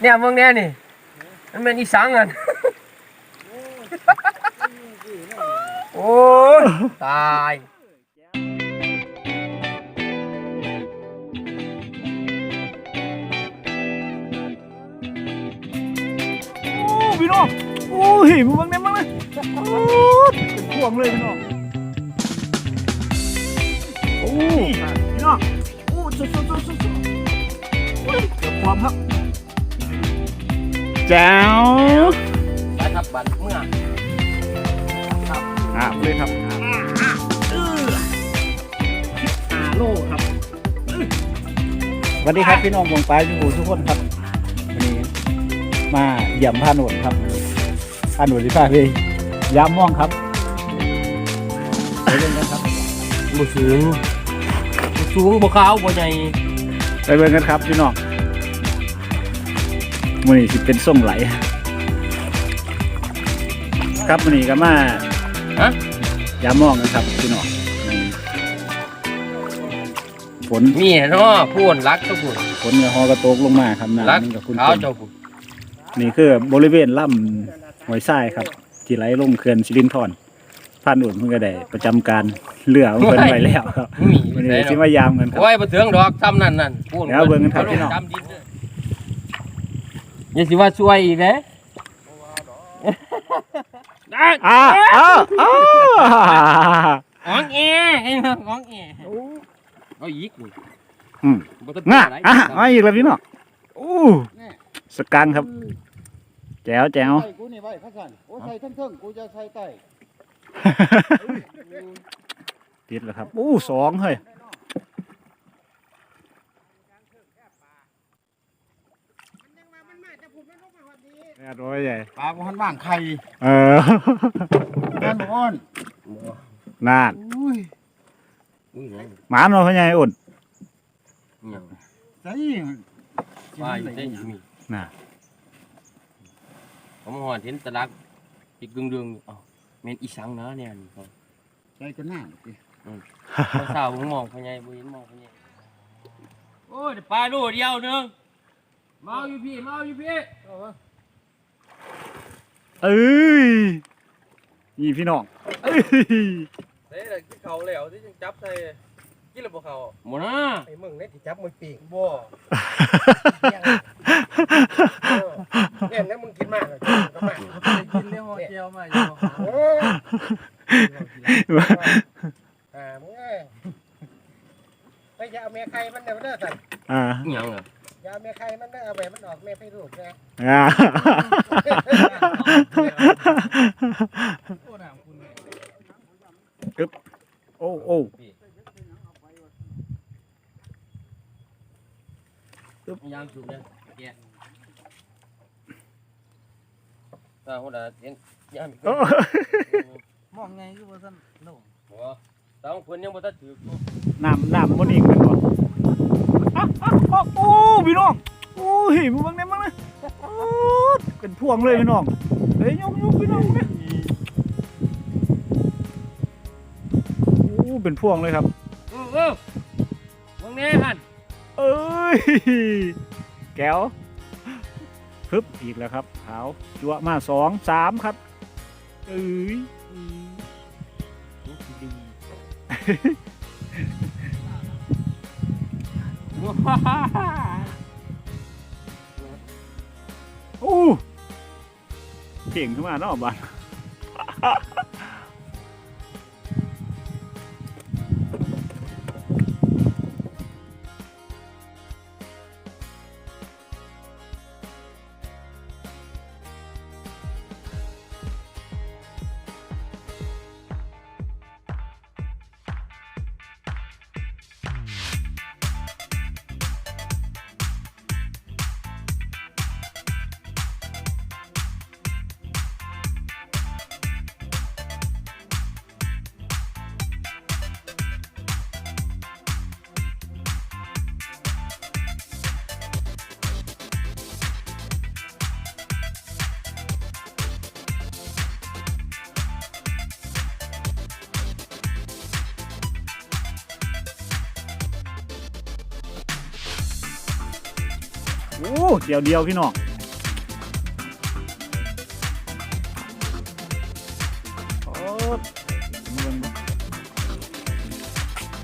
เนี่ยเมืองเนี้ยนี่ มันเป็นอีสังอันโอ้ยตายโอ้พี่น้องโอ้ยมึงบังเนี่ยมั้งเลยโอ้เป็นพวงเลยพี่น้องโอ้พี่น้องโอ้สุดสุดสุดสุดสุดโอ้ยเกือบความครับ แจ๋วไปครับบัตรเมื่ออะเลยครับอาโลครับสวัสดีครับพี่น้องวงปลายทุกผู้ทุกคนครับวันนี้มาเยี่ยมพาหนวดครับพาหนวดที่พาไปยามม่องครับไปเล่นกันครับบ่สูงบ่สูงบ่ขาวบ่ใหญ่ไปเบิ่งกันครับพี่น้อง มันนี้สิเป็นส่งไหล ครับมันนี้ก็มาฮะ ยามม่องกันครับพี่น้องอืมฝนมีเนาะพูนรักทุกคนฝนกับฮอกระโตกลงมาครับรักน้ำมันกับคุณขาวเจ้าผู้นี่คือบริเวณล่ำหอยทรายครับ ที่ไหลลงเขื่อนสิรินธรผ่านอุ่นเพิ่งก็ได้ประจำการเรือของเพิ่นไปแล้วครับมีวันนี้ได้สิเนาะมายามกันครับ โอ้ยบ่ถึงดอกซ้ำนั่นนั่นพูนเดี๋ยวเบิ่งกันครับพี่น้อง จำดินเด้อ อย่าสิว่าช่วยอีกเด้ได้อ้าอ้าอ้าของแอไอ้น้องของแอเอาอีกนี่อืมบ่ต้องง่ะอะไรอะมาอีกแล้วพี่น้องอู้สกังครับ แจ๋วแจ๋วใส่กูนี่ไว้ข้างกันโอ้ใส่ทั้งเทิงกูจะใส่ใต้ติดแล้วครับอู้สองเฮ้ย ดร้อยใหญ่ปลากูหันว่างไข่เออแม่นบ่อ้อนนานอุ้ยอุ้ยเหรอหมาเนาะพ่อใหญ่อุ่นอิหยังใส่ว่าอยู่ได้มีน่ะผมหอดเห็นตะลักอีกดึงๆเอ้าแม่นอีสังนะเนี่ยนี่ครับใส่ก็น่าสิเมื่อเช้าผมมองพ่อใหญ่บ่เห็นมองพ่อใหญ่โอ้ยได้ปลาโลเดียวหนึงมาเอาอยู่พี่มาเอาอยู่พี่ เอ้ยนี่พี่น้องเอ้ยเด้กินเขาแล้วที่จังจับใส่กินแล้วบ่เขาหมดนะไอ้มึงเนี่ยที่จับมือปีกบ่เนี่ยเนี่ยมึงกินมากเลยก็มาก กินเลี้ยหอเจียวมาอยู่ โอ้ยอ่ามึงเอ้ยไปอย่าเอาแม่ไข่มันเด้อเด้อสั่น อ่า อิหยังอะ อย่าเอาแม่ไข่มันเด้อเอาไปมันออกแม่ไปลูกนะ อ่าอึ๊บโอ้โอ้ พยายามสูบเลยแกะ ถ้าหัวดาเห็นยามอีกโอ้มองไงคือว่าซั่นโน่บ่ตาของเพิ่นยังบ่ทันถืออยู่น้ำน้ำมันอีกเป็นบ่อะอะอะโอ้พี่น้องโอ้ยมึงบังเนี่ยมั้งนะโอ้เป็นพวงเลยพี่น้องเฮ้ยยกยกพี่น้องเนี่ยโอ้เป็นพวงเลยครับเออเออมึงแน่หั่นเอ้ยแก้ว พึบอีกแล้วครับขาวจั่วมาสองสามครับเอ้ยโอ้เก่งขึ้นมาเนาะบ้าน โอ้เดียวเดียวพี่น้อง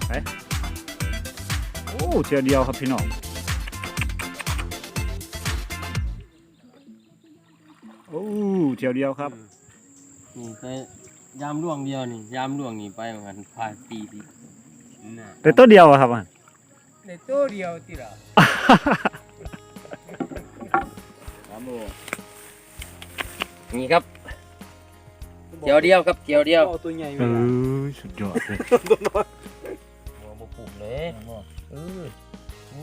ไปโอ้เดียวเดียวครับพี่น้องโอ้เดียวเดียวครับนี่ไปยามล่วงเดียวนี่ยามล่วงนี่ไปเหมือนกันพายปีที่แต่ตัวเดียวครับมันแต่ตัวเดียวที่ละ โลนี่ครับเดียวเดียวครับเดียวเดียวเอาตัวใหญ่เออสุดยอดเลยหัวบปุ่มเลยเออโอ้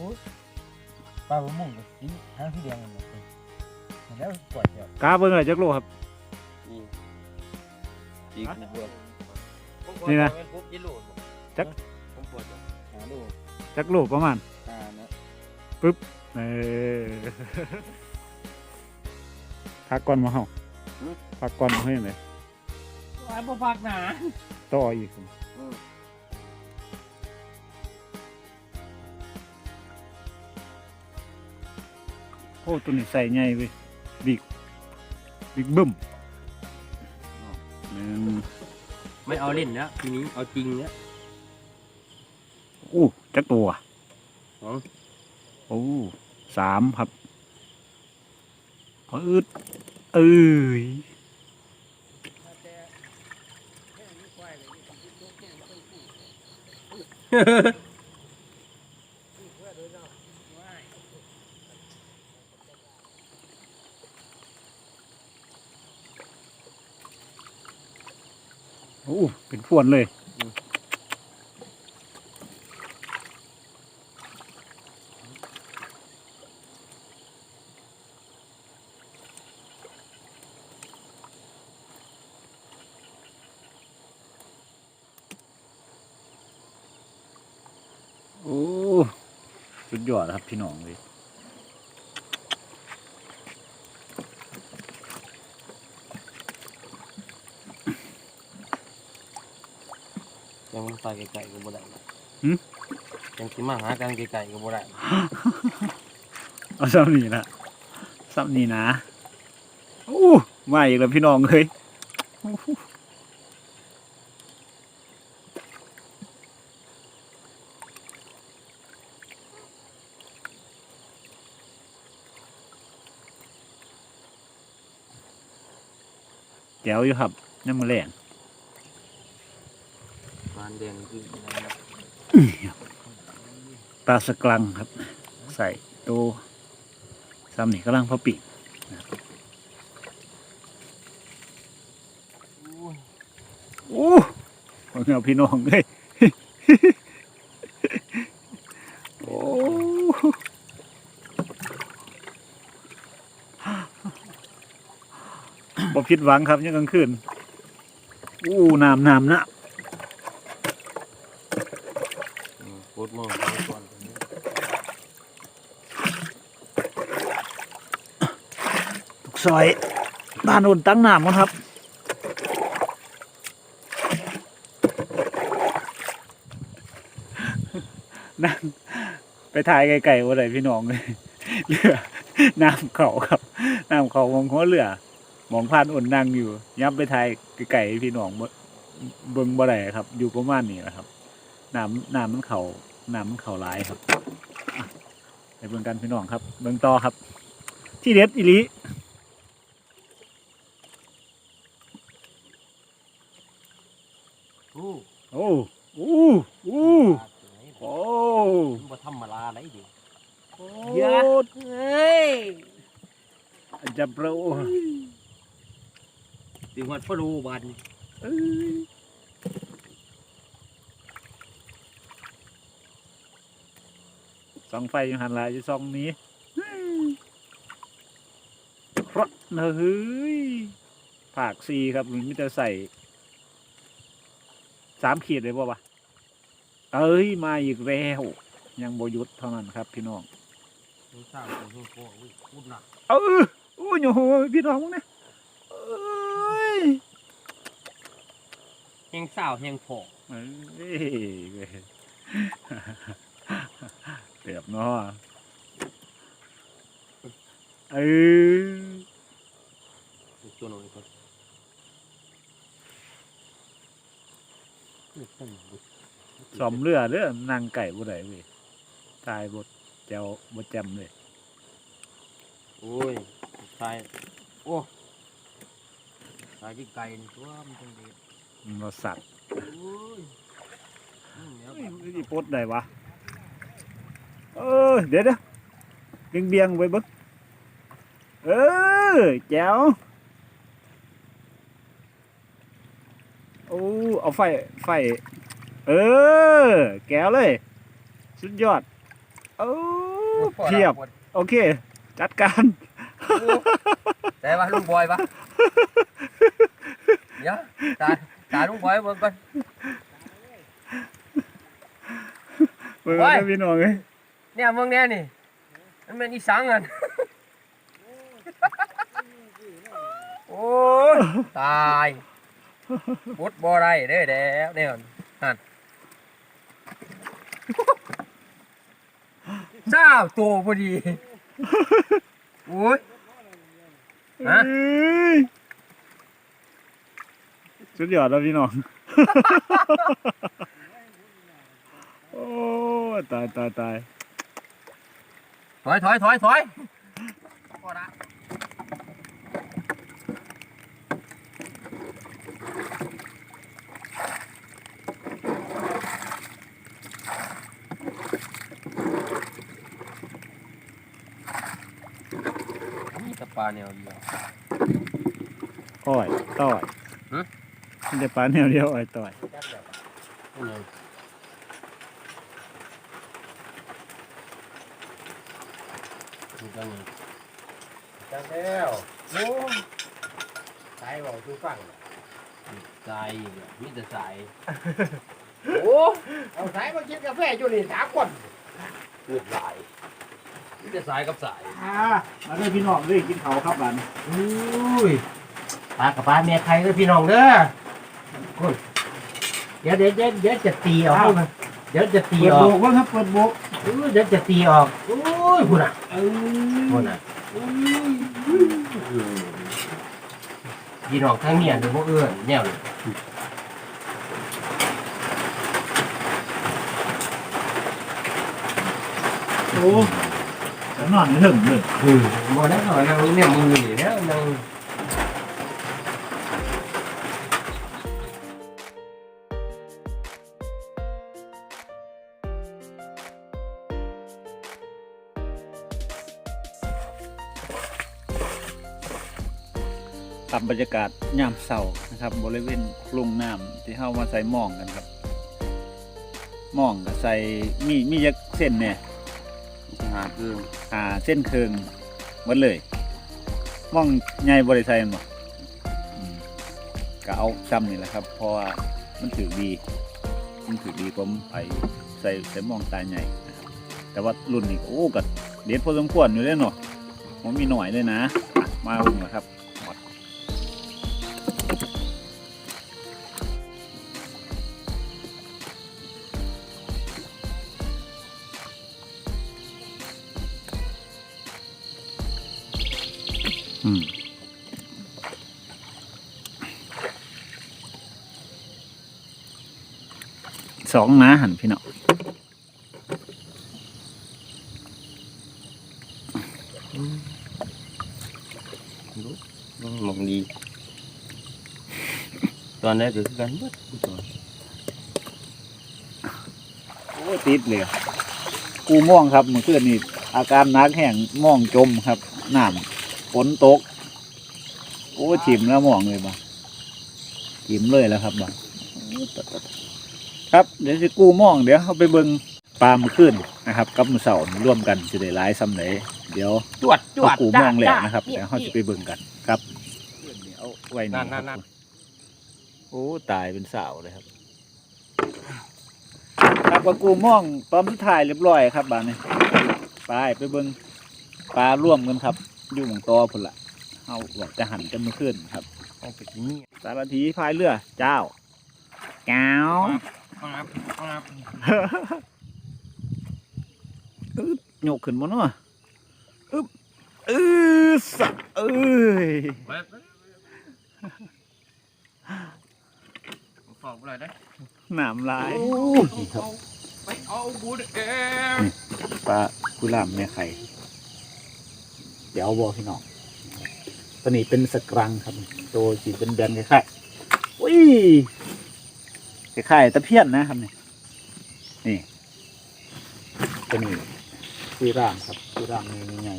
ปลาบะมุ่งกับสีหางสีแดงมันเนี่ยแล้วปล่อยเดี๋ยวกาเบิ่งเลยจักโลครับ นี่อีกนะบวนี่นะจักหาดูจักโลประมาณ หานะ เออ พักก่อนมาเฮาพักก่อนมาให้ยังไงไอ้บ่พักหนาต่ออีกโอ้ตัวนี้ใส่ใหญ่เว้ยบิ๊กบิ๊กบึ้มหนึ่งไม่เอาเล่นนะทีนี้เอาจริงเนี่ยอู้จักตัวสองโอ้สามครับ อืดเอ้ยโอ้เป็นพวนเลย โอ้ สุดยอดครับพี่น้องเลยยังใส่ไก่ๆก็บ่ได้หึ ยังสิมาหากันไก่ๆก็บ่ได้เอาซ้ำนี่นะซ้ำนี่นะโอ้มาอีกแล้วพี่น้องเลย แจ๋วอยู่ครับน้ำมันแรงมานแดงคืออะไรนะปลาสกลังครับ ใส่ตัวซ้ำนี่กำลังพอปีกนะครับโอ้เอาเอาพี่น้องเลย โอ้บ่ ผิดหวังครับยังกลางคืนอู้น้ำน้ำนะโคตรมองก่อนทุกซอยบ้านอุ่นตั้งน้ำมั้งครับนั่งไปถ่ายไก่ๆว่าไรพี่น้องเลยเรือน้ำเขาครับน้ำเขามองหัวเรือ มองผ่านอุ่นนั่งอยู่ยับไปถ่ายไก่ๆพี่น้องบ่เบิ่งบ่ได้ครับ อยู่ประมาณนี้แหละครับน้ำน้ำมันเขาน้ำมันเขาหลายครับอะไปเบิ่งกันพี่น้องครับ เบิ่งต่อครับ ที่เด็ดอีหลีโอ้โอ้โอ้โอ้ปลาสวยโอ้มันบ่ธรรมดาไหนดิเยอะเฮ้ยจับเรา สิฮอดฟะโลบันเอ้ยสองไฟยังหันหลายจะสองหนี้เพราะเฮ้ยผากซีครับมันมิจะใส่สามขีดเลยป่าวะเอ้ย มาอีกแล้ว ยังบหยุดเท่านั้นครับ พี่น้องรู้สร้างเป็นโคตรอุ้ยพูดหนักเออโอ้ยโหพี่น้องมึงเนี่ยเอ้ย แหงสาวแหงพอเอ้ยเว้ยเปียบเนาะเออตัวหน่อยก่อนนี่ตั้งอยู่สอมเรือเด้อนางไก่บ่ได้เว้ยตายบดแจวบดแจมเลย โอ้ยตายโอ้ตายที่ไก่นี่ตัวมันจังเด็ด มันบ่สัตว์โอ้ยอืมเดี๋ยวเฮ้ยมันสิปลดได้วะเออเดี๋ยวเดี๋ยวเบียงเบียงๆไว้เบิ่งเออแจ๋วโอ้เอาไฟไฟ เออ แก้วเลย สุดยอดโอ้เทียบ โอเค จัดการแต่ว่าลุงบอยปะเดี๋ยวตาย ตายลุงบอยเบิ่งก่อน เบิ่งโอ้ยนะพี่น้องเอ้ยเนี่ยเบิ่งแน่นี่ มันเป็นอีสังกันโอ้ยตายพุดบ่ได้เด้อแด้วเนี่ยหั่นเจ้าตัวพอดีโอ้ยฮะเอ้ย สุดยอดแล้วพี่น้อง โอ้ตายตายตายถอยถอยถอยถอยพอละนี่ตะปลาแนวเดียว อ้อยต่อยฮะ มันจะปลาแนวเดียวอ้อยต่อยนี่เลยนี่ก็นี่จังแล้วโอ้สายบอกทุกฟังสายอีกอะมีแต่สายโอ้เอาสายมากินกาแฟอยู่นี่สามคนเลือดสายมีแต่สายกับสายอ่ามาเลยพี่น้องเลยกินเขาวครับบ้านอุ้ยปลากับปลาเมียใครเลยพี่น้องเด้อคุณ เดี๋ยวเดี๋ยวเดี๋ยวเดี๋ยวจะตีออกให้มันเดี๋ยวจะตีเปิดอโบอกกว่าครับเปิดโบกอุ้ยเดี๋ยวจะตีออกอุ้ยคุณอะเอ้คุยณอะพี่น้องทั้งเมียหรือพวกเอื้อนแนวนี้โอ้จะนอนไม่ถึงเลย อืมบ่ได้หน่อยนางเนี่ยมือนี่แล้วนาง บบรรยากาศยามเสาร์นะครับ บริเวณกรุงน้ำที่เข้ามาใส่หมองกันครับหมองก็ใส่มีมียักเส้นเนี่ยหาคืออ่าเส้นเคืองหมดเลยหมองใหญ่บริใส่มันบ่อืมก็เอาซ้ำนี่แหละครับ เพราะว่ามันถือดี มันถือดีผมไปใส่ใส่หมองตาใหญ่นะครับแต่ว่ารุ่นนี้โอ้ก็เด็ดพอสมควรอยู่เลยเนาะผมมีหน่อยเลยนะอะมาอุ่นนะครับ สองนะหันพี่เนาะมองดี ตอนแรกก็คือกันเบิดทุกตัวโอ้ยติดเลยอะกูม่วงครับเมื่อคืนนี่อาการนักแห้งม่วงจมครับน้ำ ฝนตก โอ้ยชิมแล้วม่วงเลยบ่ชิมเลยแล้วครับบ่โอ้ยตะตะตะครับเดี๋ยวจะกู้ม่วงเดี๋ยวเขาไปเบิ่งปลาเมื่อคืนนะครับ กับมือเสาร์ร่วมกันจะได้หลายซ้ำไหนเดี๋ยวจวดจวเขาดกูม่วงแหลกนะครับจ้าเดี๋ยวเขาจะไปเบิ่งกันครับเอาไว้นี่นั่นคนั่รันนั่นบโอ้ตายเป็นสาวเลยครับครับว่ากูม่วงตอนสุดท้ายเรียบร้อยครับบ้านนี้ไปไปเบิ่งปลาร่วมกันครับ อยู่หมองตอพุ่นละเอาบอกจะหันกันเมื่อคืนครับเอาไปกินนี่สารทีพายเรือ เจ้าแก้วครับครับโยกขึ้นมาเนาะอึ๊บเออสะเอ้ยไปไปฝากอะไรได้หนามลายไปเอาบูดเองปลากุหลาบแม่ไข่ เดี๋ยวบอกพี่น้องตัวนี้เป็นสกรังครับ ตัวสีเป็นแบนๆคล้ายๆอุ้ยคล้ายๆตะเพียนนะครับนี่นี่ตัวนี้คุยร่างครับคุยร่างนี่ยังไง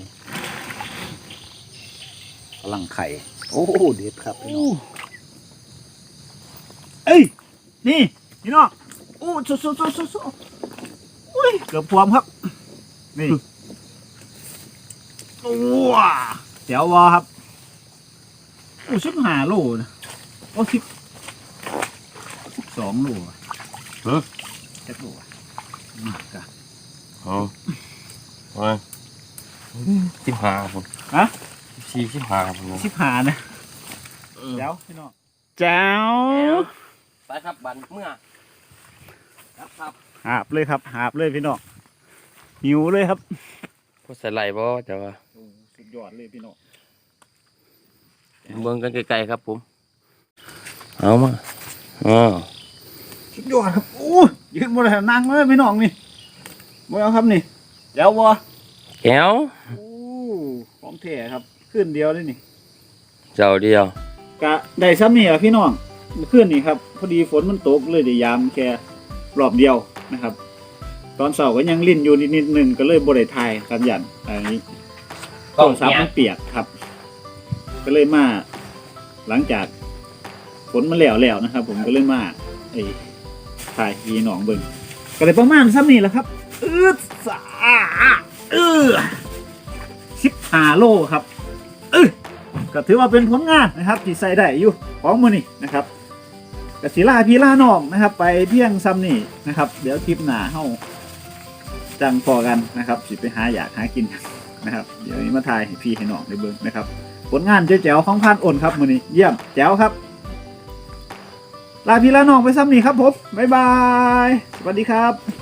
กำลังไข่ โอ้โหเด็ดครับพี่น้องเอ้ยนี่พี่น้องโอ้สุดสุดสุดสุดสุดอุ้ยเกือบพวมครับนี่ ว้าเดี๋ยววอครับโอ้สิบห้าโลนะโอ้สิบสิบสองโลอะฮะเจ็ดโลอะมากอะอ๋อมาสิบห้าคนฮะสี่สิบห้าคนสิบห้านะเดี๋ยวพี่น้องแจ้วไปครับบันเมื่อครับครับหาบเลยครับหาบเลยพี่น้องหิวเลยครับพวกใส่ไหลบ่จะว่าโอ้สุดยอดเลยพี่น้องเบิ่งกันไกลๆครับผม เอามาอ๋อสุดยอดครับโอ้ยยืนบนแถวนั่งเลยพี่น้องนี่บ่เอาครับนี่เดี๋ยววอแก้วโอ้ของแท้ครับขึ้นเดียวเลยนี่ เจ้าเดียวกะได้ซ้ำนี่อะพี่น้องเมื่อคืนนี่ครับ พอดีฝนมันตกเลยได้ยามแค่รอบเดียวนะครับต อนเสาร์ก็ยังลิ่นอยู่นิดๆหนึ่งก็เลยบริทายครับยันอันนี้โทรศัพท์มันเปียกครับ ก็เลยมา หลังจากฝนมันแล้วแล้วนะครับ ผมก็เลยมาไอ้ถ่ายพี่น้องเบิ่งก็เลยประมาณซ้ำนี่แหละครับอืดสาเออสิบห้าโลครับเออก็ถือว่าเป็นผลงานนะครับที่ใส่ได้อยู่ของมือนี่นะครับกสิลาพีลาน้องนะครับ ไปเพียงซ้ำนี่นะครับ เดี๋ยวคลิปหน้าเฮา จังพอกันนะครับสิไปหาอยากหากินนะครับ เดี๋ยวนี้มาถ่ายให้พี่ให้น้องได้เบิ่งนะครับ ผลงานเจ๋วๆของพานอ่นครับมือนี้เยี่ยมแจ๋วครับ ลาพี่ลาน้องไปซ้ำนี่ครับผมบ๊ายบาย สวัสดีครับ